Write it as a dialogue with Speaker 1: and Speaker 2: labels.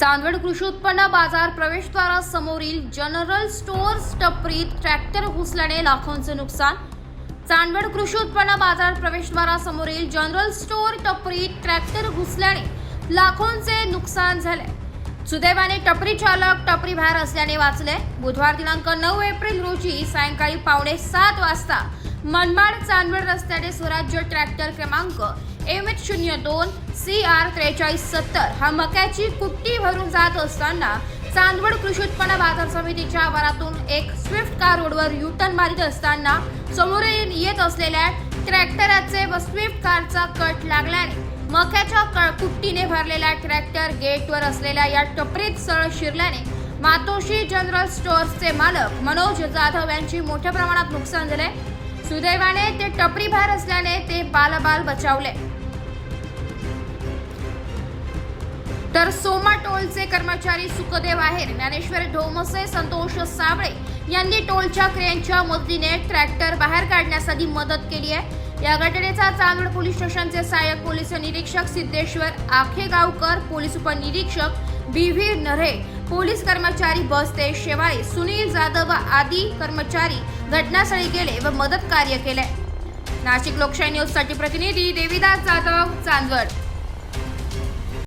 Speaker 1: चांदवड कृषी उत्पन्न बाजार प्रवेशद्वारासमोरील जनरल स्टोअर्स टपरीत ट्रॅक्टर घुसल्याने लाखोंचे नुकसान. चांदवड कृषी उत्पन्न बाजार प्रवेशद्वारासमोरील जनरल स्टोअर टपरीत ट्रॅक्टर घुसल्याने लाखोंचे नुकसान झाले. सुदैवाने टपरी चालक टपरी बाहेर असल्याने वाचले. बुधवार दिनांक नऊ एप्रिल रोजी सायंकाळी पावणे सात वाजता मनमाड चांदवड रस्त्याने स्वराज्य ट्रॅक्टर क्रमांक एम एच शून्य दोन सी आर त्रेचाळीस सत्तर हा मक्याची कुट्टी भरून जात असताना चांदवड कृषी उत्पन्न बाजार समितीच्या आवारातून एक स्विफ्ट कार रोडवर युटर्न मारित असताना समोर येत असलेल्या ट्रॅक्टराचे व स्विफ्ट कारचा कट लागल्याने मक्याच्या क- कुट्टीने भरलेला ट्रॅक्टर गेटवर असलेल्या या टपरीत सरळ शिरल्याने मातोशी जनरल स्टोअर्सचे मालक मनोज जाधव यांची मोठ्या प्रमाणात नुकसान झाले सुदैवाने ते टपरी बाहेर असल्याने ते बालबाल बचावले. तर सोमा टोलचे कर्मचारी सुखदेव आहेर ज्ञानेश्वर ढोमसे संतोष साबळे यांनी टोलच्या क्रेनच्या मदतीने ट्रॅक्टर बाहेर काढण्यासाठी मदत केली आहे. या घटनेचा चांदवड पोलीस स्टेशनचे सहाय्यक पोलीस निरीक्षक सिद्धेश्वर आखेगावकर पोलीस उपनिरीक्षक बी व्ही नरे पोलीस कर्मचारी बसते शेवाळे सुनील जाधव व आदी कर्मचारी घटनास्थळी गेले व मदत कार्य केले. नाशिक लोकशाही न्यूजसाठी प्रतिनिधी देविदास जाधव चांदवड.